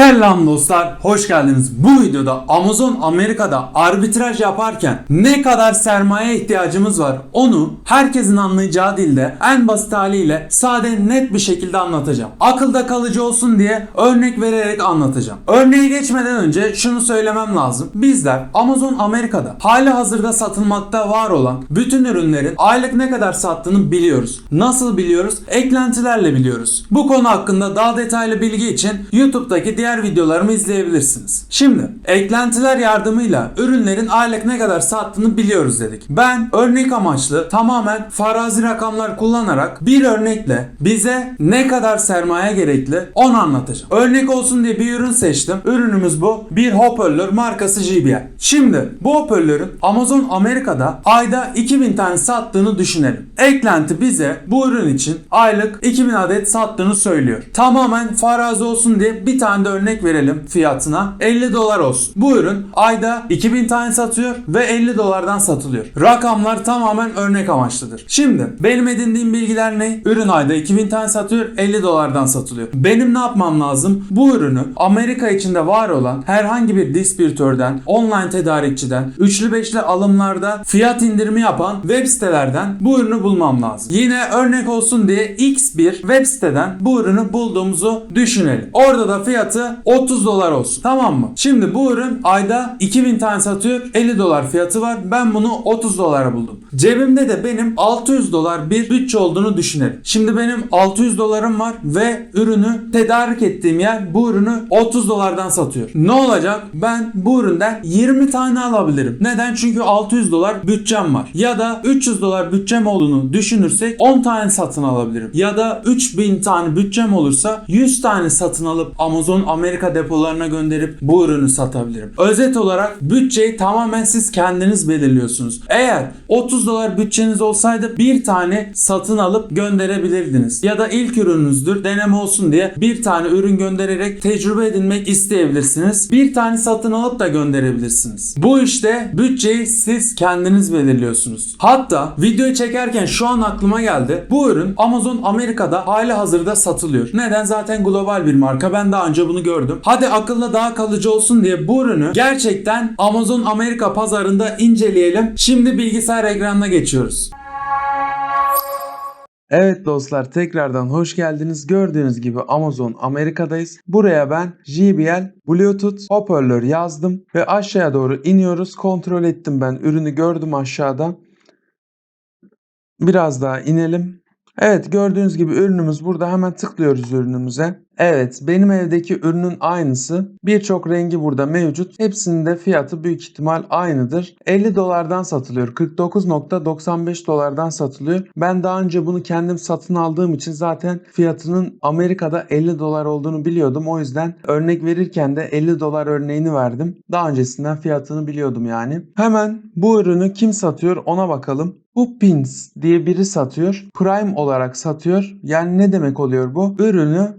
Selam dostlar, hoş geldiniz. Bu videoda Amazon Amerika'da arbitraj yaparken ne kadar sermaye ihtiyacımız var onu herkesin anlayacağı dilde en basit haliyle sade net bir şekilde anlatacağım. Akılda kalıcı olsun diye örnek vererek anlatacağım. Örneğe geçmeden önce şunu söylemem lazım. Bizler Amazon Amerika'da hali hazırda satılmakta var olan bütün ürünlerin aylık ne kadar sattığını biliyoruz. Nasıl biliyoruz? Eklentilerle biliyoruz. Bu konu hakkında daha detaylı bilgi için YouTube'daki diğer videolarımı izleyebilirsiniz. Şimdi eklentiler yardımıyla ürünlerin aylık ne kadar sattığını biliyoruz dedik. Ben örnek amaçlı tamamen farazi rakamlar kullanarak bir örnekle bize ne kadar sermaye gerekli onu anlatacağım. Örnek olsun diye bir ürün seçtim. Ürünümüz bu. Bir hoparlör markası JBL. Şimdi bu hoparlörün Amazon Amerika'da ayda 2000 tane sattığını düşünelim. Eklenti bize bu ürün için aylık 2000 adet sattığını söylüyor. Tamamen farazi olsun diye bir tane de örnek verelim fiyatına. 50 dolar olsun. Bu ürün ayda 2000 tane satıyor ve 50 dolardan satılıyor. Rakamlar tamamen örnek amaçlıdır. Şimdi benim edindiğim bilgiler ne? Ürün ayda 2000 tane satıyor 50 dolardan satılıyor. Benim ne yapmam lazım? Bu ürünü Amerika içinde var olan herhangi bir distribütörden, online tedarikçiden, üçlü beşli alımlarda fiyat indirimi yapan web sitelerden bu ürünü bulmam lazım. Yine örnek olsun diye X bir web siteden bu ürünü bulduğumuzu düşünelim. Orada da fiyatı 30 dolar olsun. Tamam mı? Şimdi bu ürün ayda 2000 tane satıyor. 50 dolar fiyatı var. Ben bunu 30 dolara buldum. Cebimde de benim 600 dolar bir bütçe olduğunu düşünelim. Şimdi benim 600 dolarım var ve ürünü tedarik ettiğim yer bu ürünü 30 dolardan satıyor. Ne olacak? Ben bu üründen 20 tane alabilirim. Neden? Çünkü 600 dolar bütçem var. Ya da 300 dolar bütçem olduğunu düşünürsek 10 tane satın alabilirim. Ya da 3000 tane bütçem olursa 100 tane satın alıp Amazon Amerika depolarına gönderip bu ürünü satabilirim. Özet olarak bütçeyi tamamen siz kendiniz belirliyorsunuz. Eğer 30 dolar bütçeniz olsaydı bir tane satın alıp gönderebilirdiniz. Ya da ilk ürününüzdür deneme olsun diye bir tane ürün göndererek tecrübe edinmek isteyebilirsiniz. Bir tane satın alıp da gönderebilirsiniz. Bu işte bütçeyi siz kendiniz belirliyorsunuz. Hatta videoyu çekerken şu an aklıma geldi. Bu ürün Amazon Amerika'da hali hazırda satılıyor. Neden? Zaten global bir marka. Ben daha önce bunu gördüm. Hadi akılda daha kalıcı olsun diye bu ürünü gerçekten Amazon Amerika pazarında inceleyelim. Şimdi bilgisayar ekranına geçiyoruz. Evet dostlar tekrardan hoş geldiniz. Gördüğünüz gibi Amazon Amerika'dayız. Buraya ben JBL Bluetooth hoparlör yazdım ve aşağıya doğru iniyoruz. Kontrol ettim ben ürünü gördüm aşağıda. Biraz daha inelim. Evet gördüğünüz gibi ürünümüz burada hemen tıklıyoruz ürünümüze. Evet benim evdeki ürünün aynısı. Birçok rengi burada mevcut. Hepsinin de fiyatı büyük ihtimal aynıdır. 50 dolardan satılıyor. 49.95 dolardan satılıyor. Ben daha önce bunu kendim satın aldığım için zaten fiyatının Amerika'da 50 dolar olduğunu biliyordum. O yüzden örnek verirken de 50 dolar örneğini verdim. Daha öncesinden fiyatını biliyordum yani. Hemen bu ürünü kim satıyor ona bakalım. Bu Pins diye biri satıyor. Prime olarak satıyor. Yani ne demek oluyor bu? Ürünü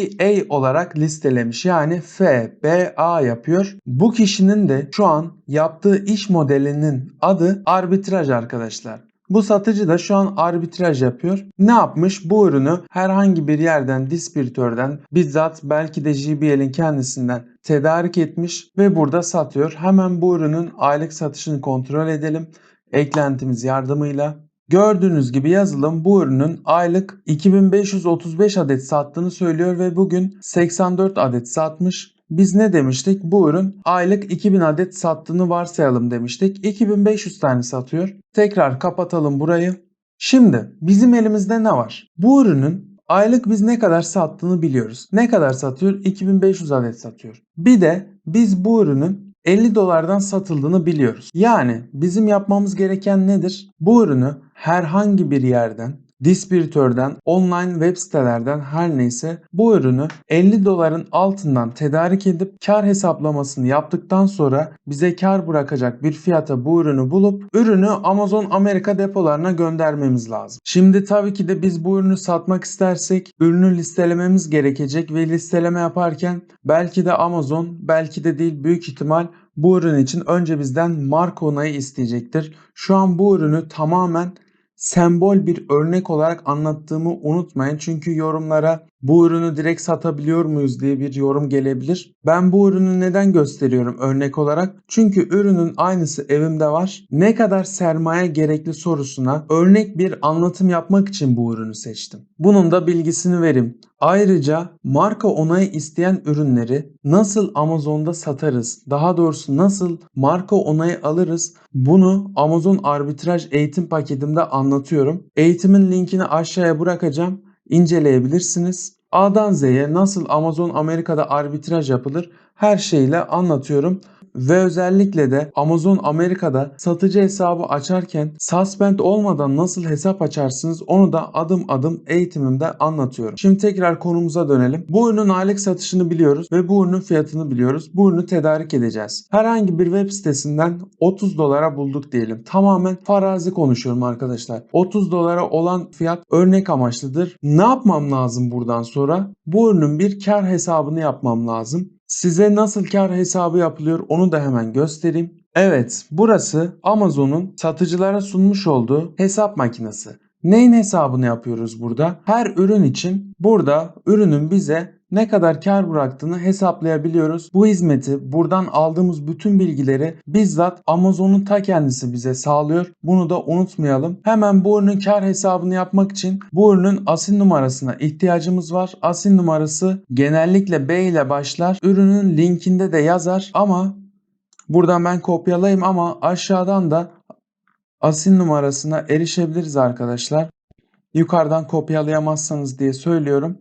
FBA olarak listelemiş. Yani FBA yapıyor. Bu kişinin de şu an yaptığı iş modelinin adı arbitraj arkadaşlar. Bu satıcı da şu an arbitraj yapıyor. Ne yapmış? Bu ürünü herhangi bir yerden, distribütörden, bizzat belki de JBL'in kendisinden tedarik etmiş ve burada satıyor. Hemen bu ürünün aylık satışını kontrol edelim eklentimiz yardımıyla. Gördüğünüz gibi yazılım bu ürünün aylık 2535 adet sattığını söylüyor ve bugün 84 adet satmış. Biz ne demiştik? Bu ürün aylık 2000 adet sattığını varsayalım demiştik. 2500 tane satıyor. Tekrar kapatalım burayı. Şimdi bizim elimizde ne var? Bu ürünün aylık biz ne kadar sattığını biliyoruz. Ne kadar satıyor? 2500 adet satıyor. Bir de biz bu ürünün 50 dolardan satıldığını biliyoruz. Yani bizim yapmamız gereken nedir? Bu ürünü herhangi bir yerden distribütörden, online web sitelerden her neyse bu ürünü 50 doların altından tedarik edip kar hesaplamasını yaptıktan sonra bize kar bırakacak bir fiyata bu ürünü bulup ürünü Amazon Amerika depolarına göndermemiz lazım. Şimdi tabii ki de biz bu ürünü satmak istersek ürünü listelememiz gerekecek ve listeleme yaparken belki de Amazon belki de değil büyük ihtimal bu ürün için önce bizden marka onayı isteyecektir. Şu an bu ürünü tamamen sembol bir örnek olarak anlattığımı unutmayın. Çünkü yorumlara bu ürünü direkt satabiliyor muyuz diye bir yorum gelebilir. Ben bu ürünü neden gösteriyorum örnek olarak? Çünkü ürünün aynısı evimde var. Ne kadar sermaye gerekli sorusuna örnek bir anlatım yapmak için bu ürünü seçtim. Bunun da bilgisini vereyim. Ayrıca marka onayı isteyen ürünleri nasıl Amazon'da satarız? Daha doğrusu nasıl marka onayı alırız? Bunu Amazon arbitraj eğitim paketimde anlatıyorum. Eğitimin linkini aşağıya bırakacağım. İnceleyebilirsiniz. A'dan Z'ye nasıl Amazon Amerika'da arbitraj yapılır her şeyle anlatıyorum ve özellikle de Amazon Amerika'da satıcı hesabı açarken suspend olmadan nasıl hesap açarsınız onu da adım adım eğitimimde anlatıyorum. Şimdi tekrar konumuza dönelim. Bu ürünün aylık satışını biliyoruz ve bu ürünün fiyatını biliyoruz. Bu ürünü tedarik edeceğiz. Herhangi bir web sitesinden 30 dolara bulduk diyelim. Tamamen farazi konuşuyorum arkadaşlar. 30 dolara olan fiyat örnek amaçlıdır. Ne yapmam lazım buradan sonra? Bu ürünün bir kar hesabını yapmam lazım. Size nasıl kar hesabı yapılıyor onu da hemen göstereyim. Evet, burası Amazon'un satıcılara sunmuş olduğu hesap makinesi. Neyin hesabını yapıyoruz burada? Her ürün için burada ürünün bize ne kadar kar bıraktığını hesaplayabiliyoruz. Bu hizmeti buradan aldığımız bütün bilgileri bizzat Amazon'un ta kendisi bize sağlıyor. Bunu da unutmayalım. Hemen bu ürünün kar hesabını yapmak için bu ürünün asin numarasına ihtiyacımız var. Asin numarası genellikle B ile başlar. Ürünün linkinde de yazar ama buradan ben kopyalayayım ama aşağıdan da asin numarasına erişebiliriz arkadaşlar. Yukarıdan kopyalayamazsanız diye söylüyorum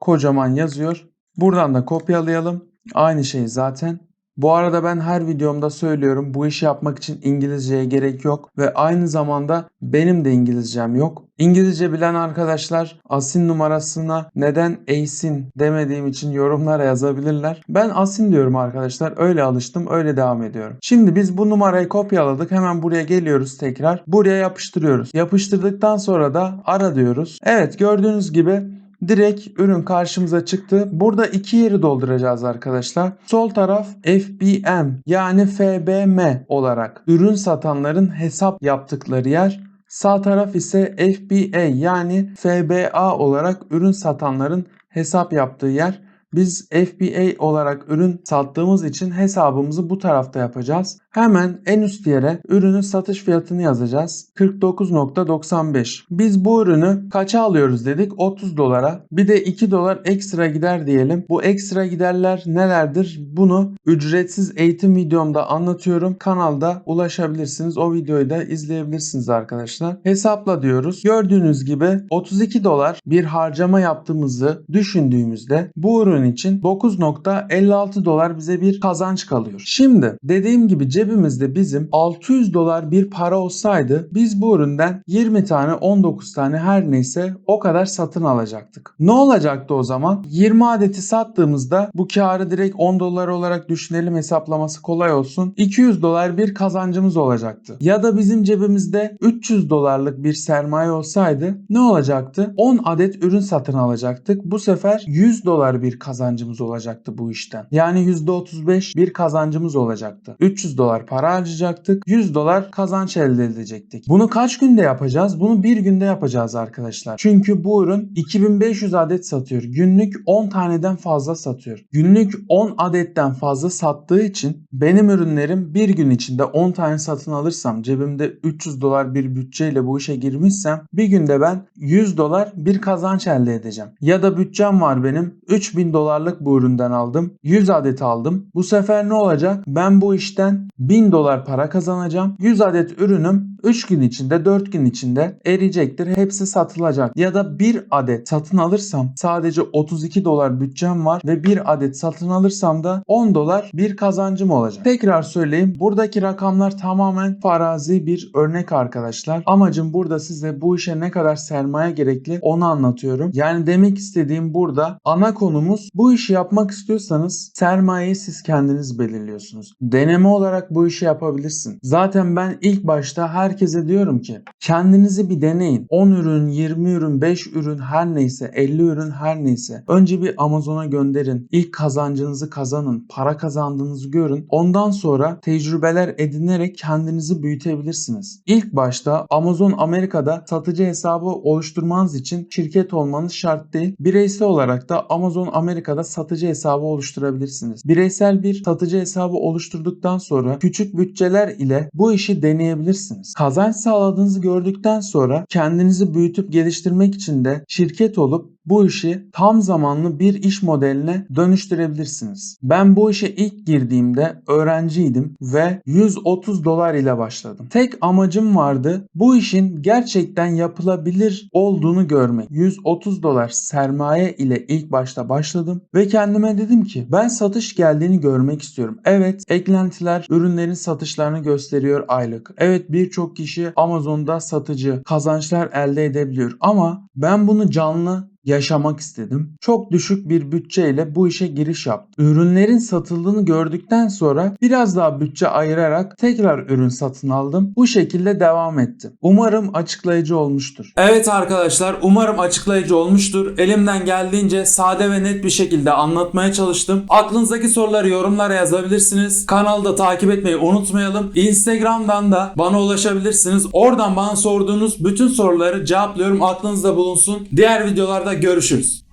kocaman yazıyor. Buradan da kopyalayalım. Aynı şey zaten. Bu arada ben her videomda söylüyorum bu işi yapmak için İngilizceye gerek yok ve aynı zamanda benim de İngilizcem yok. İngilizce bilen arkadaşlar Asin numarasına neden Asin demediğim için yorumlara yazabilirler. Ben Asin diyorum arkadaşlar. Öyle alıştım, öyle devam ediyorum. Şimdi biz bu numarayı kopyaladık. Hemen buraya geliyoruz tekrar. Buraya yapıştırıyoruz. Yapıştırdıktan sonra da ara diyoruz. Evet gördüğünüz gibi direkt ürün karşımıza çıktı. Burada iki yeri dolduracağız arkadaşlar. Sol taraf FBM yani FBM olarak ürün satanların hesap yaptıkları yer. Sağ taraf ise FBA yani FBA olarak ürün satanların hesap yaptığı yer. Biz FBA olarak ürün sattığımız için hesabımızı bu tarafta yapacağız. Hemen en üst yere ürünün satış fiyatını yazacağız. 49.95. Biz bu ürünü kaça alıyoruz dedik? 30 dolara. Bir de 2 dolar ekstra gider diyelim. Bu ekstra giderler nelerdir? Bunu ücretsiz eğitim videomda anlatıyorum. Kanalda ulaşabilirsiniz. O videoyu da izleyebilirsiniz arkadaşlar. Hesapla diyoruz. Gördüğünüz gibi 32 dolar bir harcama yaptığımızı düşündüğümüzde bu ürün için 9.56 dolar bize bir kazanç kalıyor. Şimdi dediğim gibi cebimizde bizim 600 dolar bir para olsaydı biz bu üründen 20 tane 19 tane her neyse o kadar satın alacaktık. Ne olacaktı o zaman? 20 adeti sattığımızda bu karı direkt 10 dolar olarak düşünelim hesaplaması kolay olsun. 200 dolar bir kazancımız olacaktı. Ya da bizim cebimizde 300 dolarlık bir sermaye olsaydı ne olacaktı? 10 adet ürün satın alacaktık. Bu sefer 100 dolar bir kazancımız olacaktı bu işten. Yani %35 bir kazancımız olacaktı. 300 dolar para harcayacaktık. 100 dolar kazanç elde edecektik. Bunu kaç günde yapacağız? Bunu bir günde yapacağız arkadaşlar. Çünkü bu ürün 2500 adet satıyor. Günlük 10 taneden fazla satıyor. Günlük 10 adetten fazla sattığı için benim ürünlerim bir gün içinde 10 tane satın alırsam cebimde 300 dolar bir bütçeyle bu işe girmişsem bir günde ben 100 dolar bir kazanç elde edeceğim. Ya da bütçem var benim 3000 dolarlık bu üründen aldım. 100 adet aldım. Bu sefer ne olacak? Ben bu işten 1000 dolar para kazanacağım. 100 adet ürünüm 3 gün içinde 4 gün içinde eriyecektir. Hepsi satılacak. Ya da 1 adet satın alırsam sadece 32 dolar bütçem var ve 1 adet satın alırsam da 10 dolar bir kazancım olacak. Tekrar söyleyeyim. Buradaki rakamlar tamamen farazi bir örnek arkadaşlar. Amacım burada size bu işe ne kadar sermaye gerekli onu anlatıyorum. Yani demek istediğim burada ana konumuz bu işi yapmak istiyorsanız sermayeyi siz kendiniz belirliyorsunuz. Deneme olarak bu işi yapabilirsin. Zaten ben ilk başta herkese diyorum ki kendinizi bir deneyin. 10 ürün, 20 ürün, 5 ürün her neyse, 50 ürün her neyse. Önce bir Amazon'a gönderin. İlk kazancınızı kazanın. Para kazandığınızı görün. Ondan sonra tecrübeler edinerek kendinizi büyütebilirsiniz. İlk başta Amazon Amerika'da satıcı hesabı oluşturmanız için şirket olmanız şart değil. Bireysel olarak da Amazon Amerika'da satıcı hesabı oluşturabilirsiniz. Bireysel bir satıcı hesabı oluşturduktan sonra küçük bütçeler ile bu işi deneyebilirsiniz. Kazanç sağladığınızı gördükten sonra kendinizi büyütüp geliştirmek için de şirket olup bu işi tam zamanlı bir iş modeline dönüştürebilirsiniz. Ben bu işe ilk girdiğimde öğrenciydim ve 130 dolar ile başladım. Tek amacım vardı bu işin gerçekten yapılabilir olduğunu görmek. 130 dolar sermaye ile ilk başta başladım ve kendime dedim ki ben satış geldiğini görmek istiyorum. Evet eklentiler ürünlerin satışlarını gösteriyor aylık. Evet birçok kişi Amazon'da satıcı kazançlar elde edebiliyor ama ben bunu canlı yaşamak istedim. Çok düşük bir bütçeyle bu işe giriş yaptım. Ürünlerin satıldığını gördükten sonra biraz daha bütçe ayırarak tekrar ürün satın aldım. Bu şekilde devam ettim. Umarım açıklayıcı olmuştur. Evet arkadaşlar umarım açıklayıcı olmuştur. Elimden geldiğince sade ve net bir şekilde anlatmaya çalıştım. Aklınızdaki soruları yorumlara yazabilirsiniz. Kanalda takip etmeyi unutmayalım. Instagram'dan da bana ulaşabilirsiniz. Oradan bana sorduğunuz bütün soruları cevaplıyorum. Aklınızda bulunsun. Diğer videolarda görüşürüz.